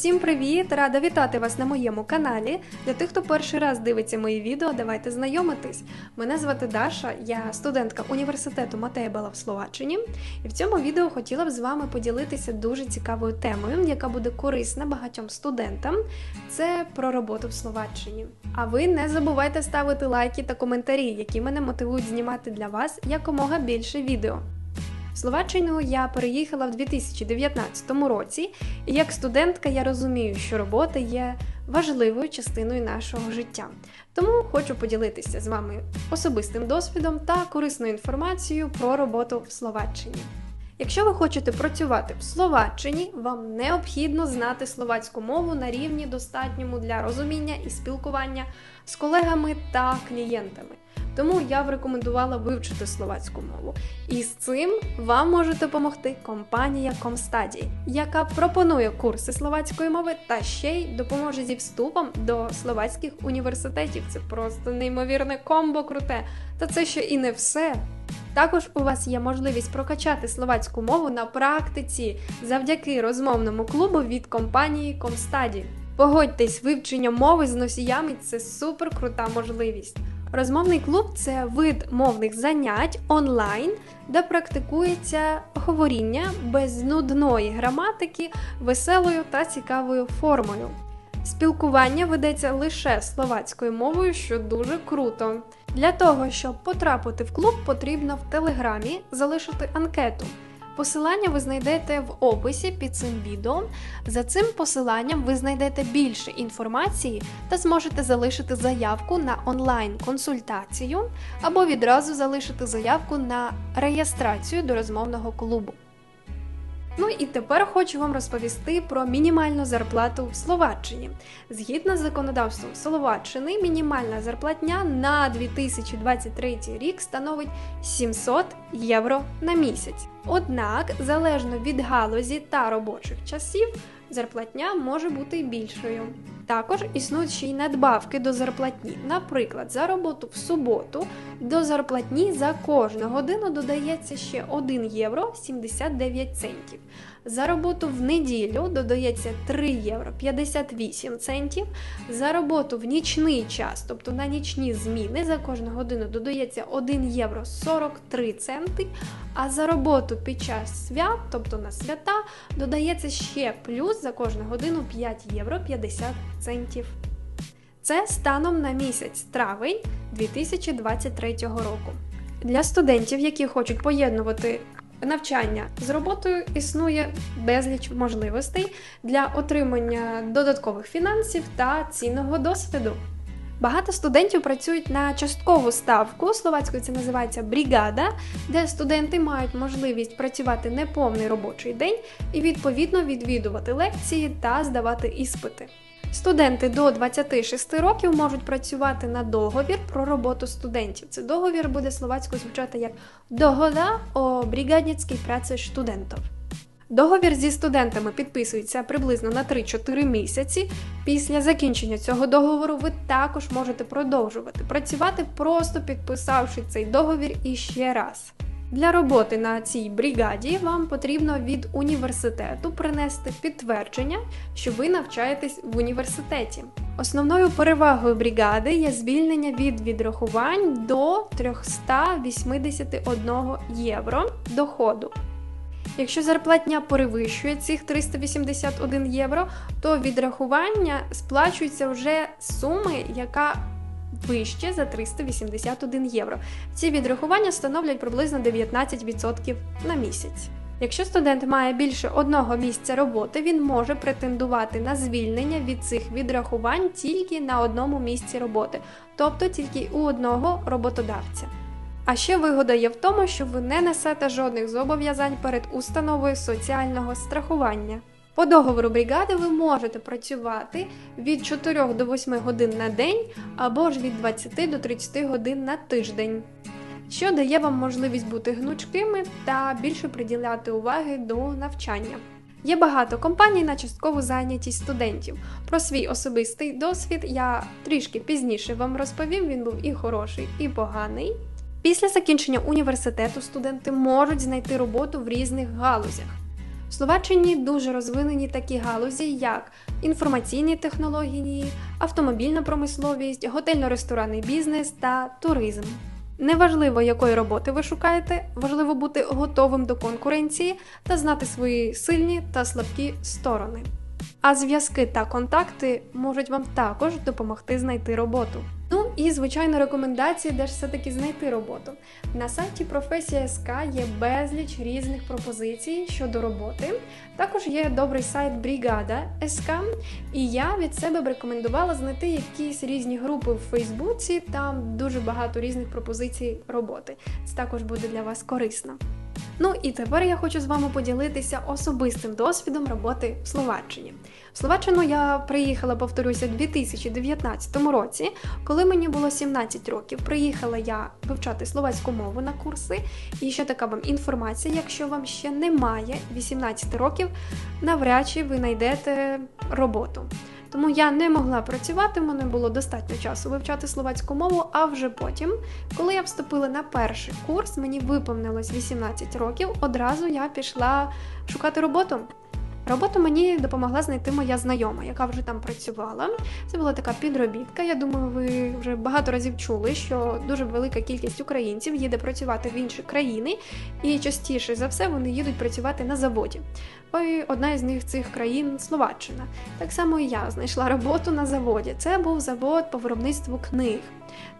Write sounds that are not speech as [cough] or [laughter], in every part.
Всім привіт! Рада вітати вас на моєму каналі. Для тих, хто перший раз дивиться мої відео, давайте знайомитись. Мене звати Даша, я студентка університету Матея в Словаччині. І в цьому відео хотіла б з вами поділитися дуже цікавою темою, яка буде корисна багатьом студентам. Це про роботу в Словаччині. А ви не забувайте ставити лайки та коментарі, які мене мотивують знімати для вас якомога більше відео. Словаччину я переїхала в 2019 році, і як студентка я розумію, що робота є важливою частиною нашого життя. Тому хочу поділитися з вами особистим досвідом та корисною інформацією про роботу в Словаччині. Якщо ви хочете працювати в Словаччині, вам необхідно знати словацьку мову на рівні достатньому для розуміння і спілкування з колегами та клієнтами. Тому я б рекомендувала вивчити словацьку мову. І з цим вам може допомогти компанія Comstudy, яка пропонує курси словацької мови та ще й допоможе зі вступом до словацьких університетів. Це просто неймовірне комбо круте. Та це ще і не все. Також у вас є можливість прокачати словацьку мову на практиці завдяки розмовному клубу від компанії Comstudy. Погодьтесь, вивчення мови з носіями це супер крута можливість. Розмовний клуб це вид мовних занять онлайн, де практикується говоріння без нудної граматики, веселою та цікавою формою. Спілкування ведеться лише словацькою мовою, що дуже круто. Для того, щоб потрапити в клуб, потрібно в телеграмі залишити анкету. Посилання ви знайдете в описі під цим відео. За цим посиланням ви знайдете більше інформації та зможете залишити заявку на онлайн-консультацію або відразу залишити заявку на реєстрацію до розмовного клубу. Ну і тепер хочу вам розповісти про мінімальну зарплату в Словаччині. Згідно з законодавством Словаччини, мінімальна зарплатня на 2023 рік становить 700 євро на місяць. Однак, залежно від галузі та робочих часів, зарплатня може бути більшою. Також існують ще й надбавки до зарплатні. Наприклад, за роботу в суботу до зарплатні за кожну годину додається ще 1 євро 79 центів. За роботу в неділю додається 3 євро 58 центів. За роботу в нічний час, тобто на нічні зміни, за кожну годину додається 1 євро 43 центи. А за роботу під час свят, тобто на свята, додається ще плюс за кожну годину 5 євро 50 центів. Це станом на місяць травень 2023 року. Для студентів, які хочуть поєднувати навчання з роботою, існує безліч можливостей для отримання додаткових фінансів та цінного досвіду. Багато студентів працюють на часткову ставку, словацькою це називається брігада, де студенти мають можливість працювати неповний робочий день і відповідно відвідувати лекції та здавати іспити. Студенти до 26 років можуть працювати на договір про роботу студентів. Це договір буде словацькою звучати як Догода о бригадницькій праці студентів. Договір зі студентами підписується приблизно на 3-4 місяці. Після закінчення цього договору ви також можете продовжувати працювати, просто підписавши цей договір іще раз. Для роботи на цій бригаді вам потрібно від університету принести підтвердження, що ви навчаєтесь в університеті. Основною перевагою бригади є звільнення від відрахувань до 381 євро доходу. Якщо зарплатня перевищує цих 381 євро, то відрахування сплачується вже з суми, яка вище за 381 євро. Ці відрахування становлять приблизно 19% на місяць. Якщо студент має більше одного місця роботи, він може претендувати на звільнення від цих відрахувань тільки на одному місці роботи, тобто тільки у одного роботодавця. А ще вигода є в тому, що ви не несете жодних зобов'язань перед установою соціального страхування. По договору бригади ви можете працювати від 4 до 8 годин на день або ж від 20 до 30 годин на тиждень, що дає вам можливість бути гнучкими та більше приділяти уваги до навчання. Є багато компаній на часткову зайнятість студентів. Про свій особистий досвід я трішки пізніше вам розповім, він був і хороший, і поганий. Після закінчення університету студенти можуть знайти роботу в різних галузях. Словаччині дуже розвинені такі галузі, як інформаційні технології, автомобільна промисловість, готельно-ресторанний бізнес та туризм. Неважливо, якої роботи ви шукаєте, важливо бути готовим до конкуренції та знати свої сильні та слабкі сторони. А зв'язки та контакти можуть вам також допомогти знайти роботу. І звичайно рекомендації, де ж все-таки знайти роботу. На сайті професія СК є безліч різних пропозицій щодо роботи. Також є добрий сайт Брігада СК, і я від себе б рекомендувала знайти якісь різні групи в Фейсбуці. Там дуже багато різних пропозицій роботи. Це також буде для вас корисно. Ну і тепер я хочу з вами поділитися особистим досвідом роботи в Словаччині. В Словаччину я приїхала, повторюся, у 2019 році, коли мені було 17 років. Приїхала я вивчати словацьку мову на курси. І ще така вам інформація: якщо вам ще немає 18 років, навряд чи ви знайдете роботу. Тому я не могла працювати, мене було достатньо часу вивчати словацьку мову. А вже потім, коли я вступила на перший курс, мені виповнилось 18 років. Одразу я пішла шукати роботу. Роботу мені допомогла знайти моя знайома, яка вже там працювала. Це була така підробітка. Я думаю, ви вже багато разів чули, що дуже велика кількість українців їде працювати в інші країни, і частіше за все вони їдуть працювати на заводі. І одна із них цих країн Словаччина. Так само і я знайшла роботу на заводі. Це був завод по виробництву книг.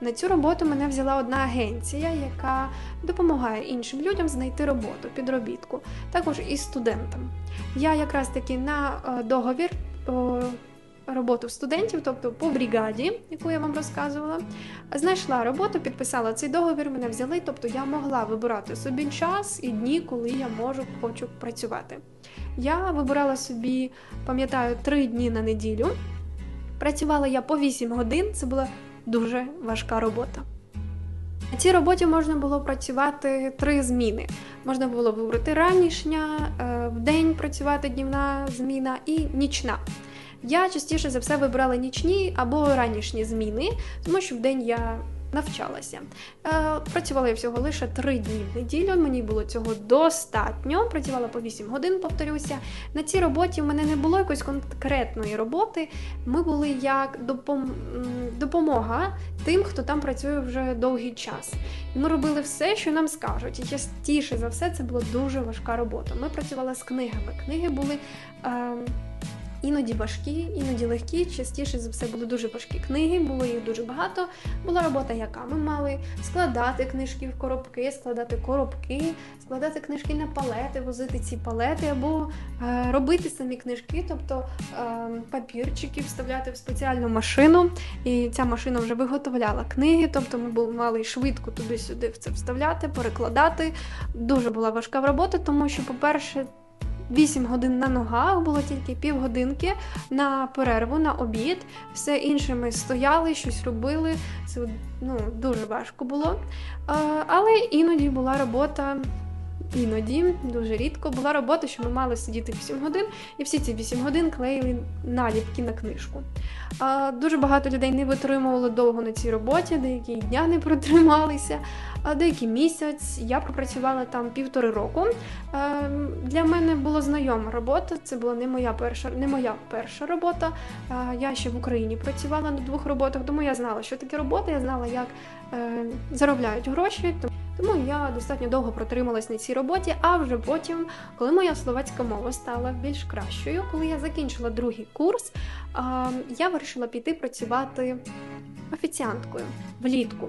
На цю роботу мене взяла одна агенція, яка допомагає іншим людям знайти роботу, підробітку, також і студентам. Я якраз таки на е, договір роботу студентів, тобто по бригаді, яку я вам розказувала, знайшла роботу, підписала цей договір, мене взяли, тобто я могла вибирати собі час і дні, коли я можу хочу працювати. Я вибирала собі, пам'ятаю, три дні на неділю. Працювала я по 8 годин, це була дуже важка робота. На цій роботі можна було працювати три зміни. Можна було вибрати ранішня, е, в день працювати днівна зміна і нічна. Я частіше за все вибрала нічні або ранішні зміни, тому що в день я навчалася. Е, працювала я всього лише три дні в неділю. Мені було цього достатньо. Працювала по 8 годин, повторюся. На цій роботі в мене не було якоїсь конкретної роботи. Ми були як допом... допомога тим, хто там працює вже довгий час. Ми робили все, що нам скажуть. І частіше за все це була дуже важка робота. Ми працювали з книгами. Книги були. Е... Іноді важкі, іноді легкі. Частіше за все були дуже важкі книги, було їх дуже багато. Була робота, яка ми мали складати книжки в коробки, складати коробки, складати книжки на палети, возити ці палети, або е, робити самі книжки, тобто е, папірчики вставляти в спеціальну машину. І ця машина вже виготовляла книги, тобто ми мали швидко туди-сюди в це вставляти, перекладати. Дуже була важка робота, тому що, по-перше, 8 годин на ногах, було тільки півгодинки на перерву, на обід. Все інше ми стояли, щось робили. Це ну, дуже важко було. Але іноді була робота. Іноді, дуже рідко, була робота, що ми мали сидіти 8 годин, і всі ці 8 годин клеїли наліпки на книжку. А, Дуже багато людей не витримували довго на цій роботі, деякі дня не протрималися деякий місяць. Я пропрацювала там півтори року. Ем, для мене була знайома робота. Це була не моя перша, не моя перша робота. Я ще в Україні працювала на двох роботах, тому я знала, що таке робота. Я знала, як е, заробляють гроші. Тому я достатньо довго протрималась на цій роботі. А вже потім, коли моя словацька мова стала більш кращою, коли я закінчила другий курс, я вирішила піти працювати офіціанткою влітку.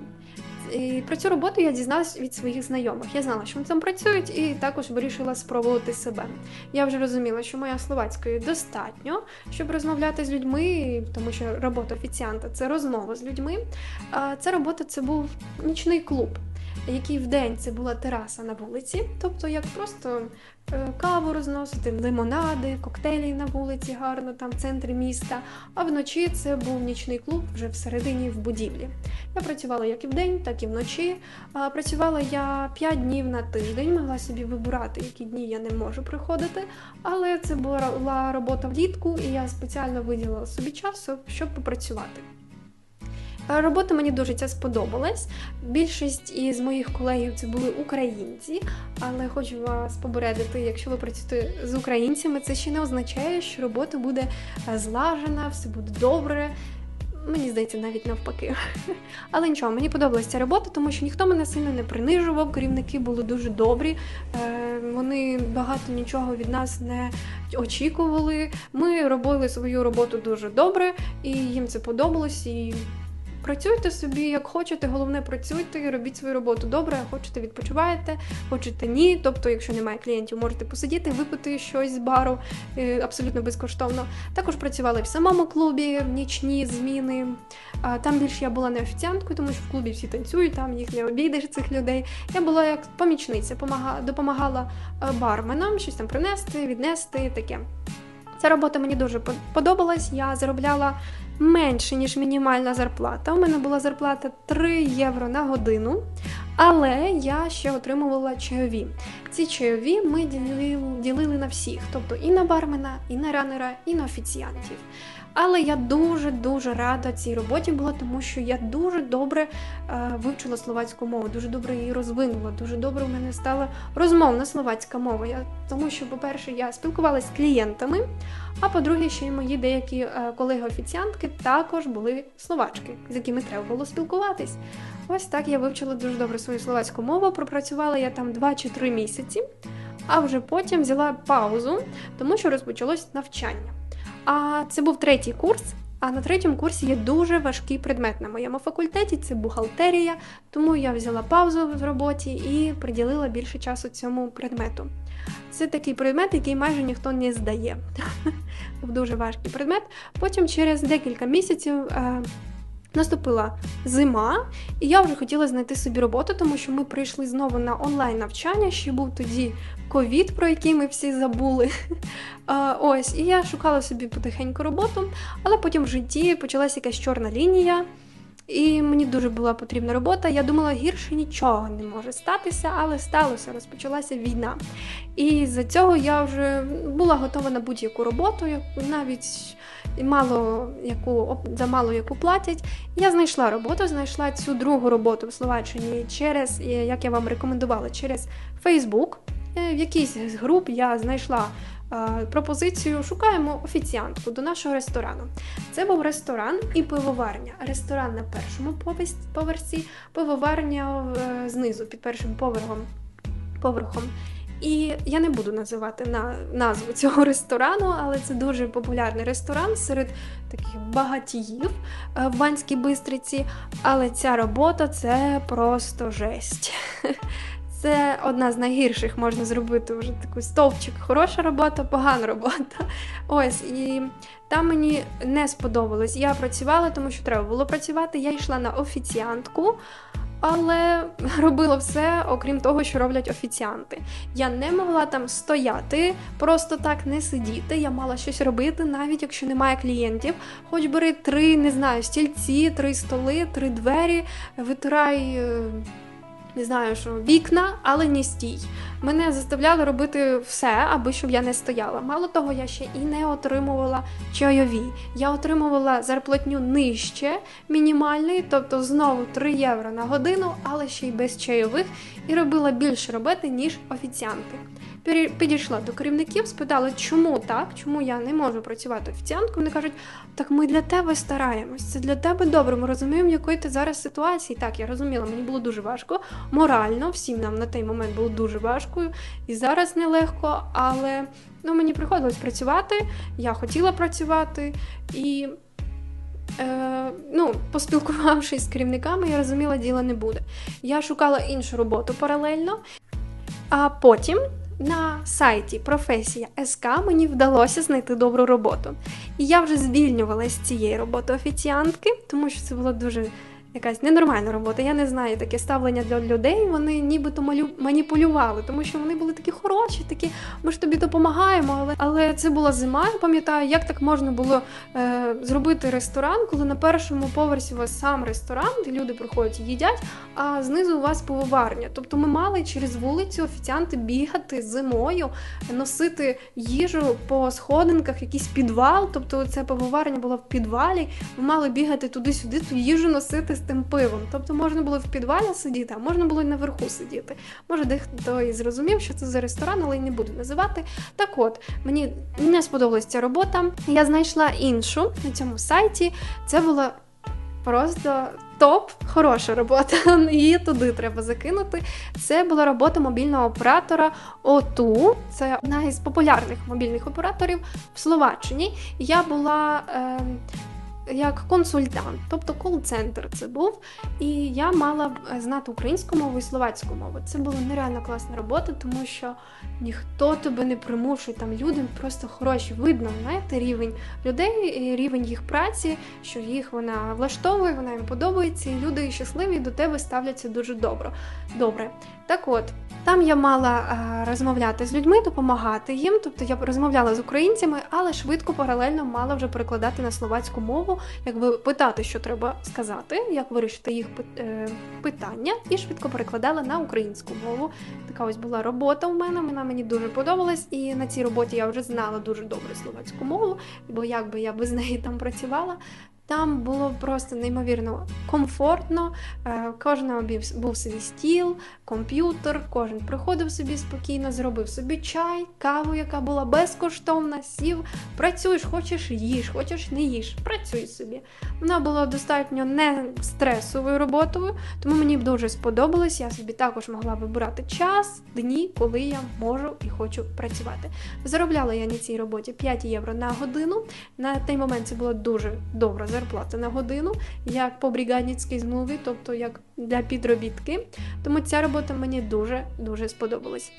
І Про цю роботу я дізналась від своїх знайомих. Я знала, що вони там працюють, і також вирішила спробувати себе. Я вже розуміла, що моя словацької достатньо, щоб розмовляти з людьми, тому що робота офіціанта це розмова з людьми. Ця робота це був нічний клуб який в день це була тераса на вулиці, тобто як просто е, каву розносити, лимонади, коктейлі на вулиці, гарно там в центрі міста. А вночі це був нічний клуб вже всередині в будівлі. Я працювала як і в день, так і вночі. Працювала я 5 днів на тиждень, могла собі вибирати, які дні я не можу приходити, але це була робота влітку, і я спеціально виділила собі часу, щоб попрацювати. Е, Робота мені дуже ця сподобалась. Більшість із моїх колегів це були українці, але хочу вас попередити, якщо ви працюєте з українцями, це ще не означає, що робота буде е, злажена, все буде добре. Мені здається, навіть навпаки. [laughs] Але нічого, мені подобалася ця робота, тому що ніхто мене сильно не принижував, керівники були дуже добрі, е, вони багато нічого від нас не очікували. Ми робили свою роботу дуже добре, і їм це подобалось. І Працюйте собі, як хочете, головне працюйте, робіть свою роботу добре, хочете відпочиваєте, хочете ні. Тобто, якщо немає клієнтів, можете посидіти, випити щось з бару е, абсолютно безкоштовно. Також працювали в самому клубі, в нічні зміни. Там більше я була не офіціанткою, тому що в клубі всі танцюють, там їх не обійдеш цих людей. Я була як помічниця, допомагала е, барменам щось там принести, віднести таке. Ця робота мені дуже подобалась. Я заробляла менше, ніж мінімальна зарплата. У мене була зарплата 3 євро на годину, але я ще отримувала чайові. Ці чайові ми ділили, ділили на всіх, тобто і на бармена, і на ранера, і на офіціантів. Але я дуже-дуже рада цій роботі була, тому що я дуже добре е, вивчила словацьку мову, дуже добре її розвинула, дуже добре у мене стала розмовна словацька мова. Я, Тому що, по-перше, я спілкувалася з клієнтами, а по-друге, ще й мої деякі е, колеги-офіціантки також були словачки, з якими треба було спілкуватись. Ось так я вивчила дуже добре свою словацьку мову. Пропрацювала я там 2 чи 3 місяці, а вже потім взяла паузу, тому що розпочалось навчання. А це був третій курс. А на третьому курсі є дуже важкий предмет на моєму факультеті це бухгалтерія, тому я взяла паузу в роботі і приділила більше часу цьому предмету. Це такий предмет, який майже ніхто не здає. [laughs] Дуже важкий предмет. Потім через декілька місяців е, Наступила зима, і я вже хотіла знайти собі роботу, тому що ми прийшли знову на онлайн навчання. Ще був тоді ковід, про який ми всі забули. [laughs] Ось, і я шукала собі потихеньку роботу, але потім в житті почалася якась чорна лінія. І мені дуже була потрібна робота. Я думала, гірше нічого не може статися, але сталося, розпочалася війна. І за цього я вже була готова на будь-яку роботу, навіть мало яку за мало яку платять. Я знайшла роботу, знайшла цю другу роботу в Словаччині через, як я вам рекомендувала, через Facebook. Е, в якійсь з груп я знайшла пропозицію шукаємо офіціантку до нашого ресторану. Це був ресторан і пивоварня. Ресторан на першому поверсі, пивоварня е, знизу під першим поверхом. поверхом. І я не буду називати на назву цього [laughs] ресторану, але це дуже популярний ресторан серед таких багатіїв е, в Банській Бистриці. Але ця робота це просто жесть. [laughs] Це одна з найгірших можна зробити вже такий стовпчик. Хороша робота, погана робота. [laughs] Ось, і там мені не сподобалось. Я працювала, тому що треба було працювати. Я йшла на офіціантку, але [laughs] робила все, окрім того, що роблять офіціанти. Я не могла там стояти, просто так не сидіти. Я мала щось робити, навіть якщо немає клієнтів. Хоч бери три, не знаю, стільці, три столи, три двері, витирай. Не знаю, що вікна, але не стій. Мене заставляли робити все, аби щоб я не стояла. Мало того, я ще і не отримувала чайові. Я отримувала зарплатню нижче мінімальної, тобто знову 3 євро на годину, але ще й без чайових, і робила більше роботи, ніж офіціанти підійшла до керівників, спитала, чому так, чому я не можу працювати офіціанткою. Вони кажуть, так ми для тебе стараємось, це для тебе добре. Ми розуміємо, якої ти зараз ситуації. Так, я розуміла, мені було дуже важко. Морально, всім нам на той момент було дуже важко, і зараз нелегко, але ну, мені приходилось працювати, я хотіла працювати і. Е, ну, Поспілкувавшись з керівниками, я розуміла, діла не буде. Я шукала іншу роботу паралельно, а потім на сайті професія СК мені вдалося знайти добру роботу. І я вже звільнювалася з цієї роботи офіціантки, тому що це було дуже якась ненормальна робота. Я не знаю таке ставлення для людей. Вони нібито малю маніпулювали, тому що вони були такі хороші, такі ми ж тобі допомагаємо. Але але це була зима. Я пам'ятаю, як так можна було е, зробити ресторан, коли на першому поверсі у вас сам ресторан, де люди приходять і їдять, а знизу у вас пивоварня. Тобто ми мали через вулицю офіціанти бігати зимою, носити їжу по сходинках, якийсь підвал. Тобто це пивоварня була в підвалі. Ми мали бігати туди-сюди, ту їжу носити тим пивом. Тобто можна було в підвалі сидіти, а можна було й наверху сидіти. Може, дехто і зрозумів, що це за ресторан, але й не буду називати. Так от, мені не сподобалася ця робота. Я знайшла іншу на цьому сайті. Це була просто. Топ, хороша робота, [laughs] її туди треба закинути. Це була робота мобільного оператора ОТУ. Це одна із популярних мобільних операторів в Словаччині. Я була е, як консультант, тобто кол-центр це був. І я мала е, знати українську мову і словацьку мову. Це була нереально класна робота, тому що ніхто тебе не примушує. Там люди просто хороші. Видно, знаєте, рівень людей, рівень їх праці, що їх вона влаштовує, вона їм подобається, і люди щасливі до тебе ставляться дуже добре. Добре. Так от, там я мала а, розмовляти з людьми, допомагати їм. Тобто я розмовляла з українцями, але швидко паралельно мала вже перекладати на словацьку мову, якби питати, що треба сказати, як вирішити їх е, питання, і швидко перекладала на українську мову. Така ось була робота у мене. Вона мені дуже подобалась, і на цій роботі я вже знала дуже добре словацьку мову, бо якби я без неї там працювала. Там було просто неймовірно комфортно. Е, кожен був свій стіл, комп'ютер, кожен приходив собі спокійно, зробив собі чай, каву, яка була безкоштовна, сів, працюєш, хочеш їж, хочеш не їж, працюй собі. Вона була достатньо не стресовою роботою, тому мені дуже сподобалось. Я собі також могла вибирати час, дні, коли я можу і хочу працювати. Заробляла я на цій роботі 5 євро на годину. На той момент це було дуже добре зарплата на годину, як по бригадницькій змові, тобто як для підробітки. Тому ця робота мені дуже-дуже сподобалась.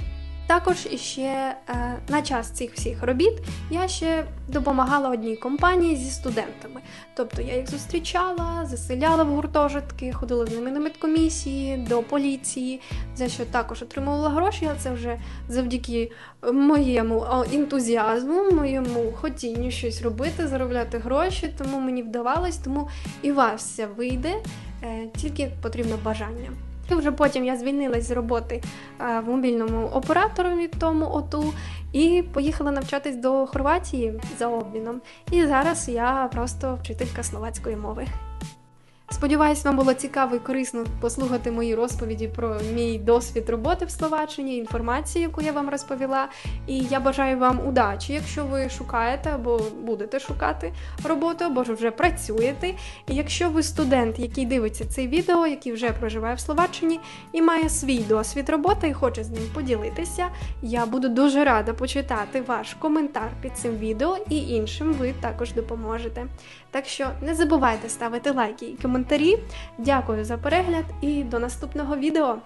Також іще е, на час цих всіх робіт я ще допомагала одній компанії зі студентами. Тобто я їх зустрічала, заселяла в гуртожитки, ходила з ними на медкомісії, до поліції, за що також отримувала гроші, а це вже завдяки моєму ентузіазму, моєму хотінню щось робити, заробляти гроші, тому мені вдавалось, тому і вас все вийде, е, тільки потрібно бажання. І вже потім я звільнилась з роботи в мобільному операторі тому ОТУ і поїхала навчатись до Хорватії за обміном. І зараз я просто вчителька словацької мови. Сподіваюсь, вам було цікаво і корисно послухати мої розповіді про мій досвід роботи в Словаччині, інформацію, яку я вам розповіла. І я бажаю вам удачі, якщо ви шукаєте або будете шукати роботу, або ж вже працюєте. І якщо ви студент, який дивиться це відео, який вже проживає в Словаччині і має свій досвід роботи і хоче з ним поділитися, я буду дуже рада почитати ваш коментар під цим відео і іншим ви також допоможете. Так що не забувайте ставити лайки і коментарі коментарі. Дякую за перегляд і до наступного відео!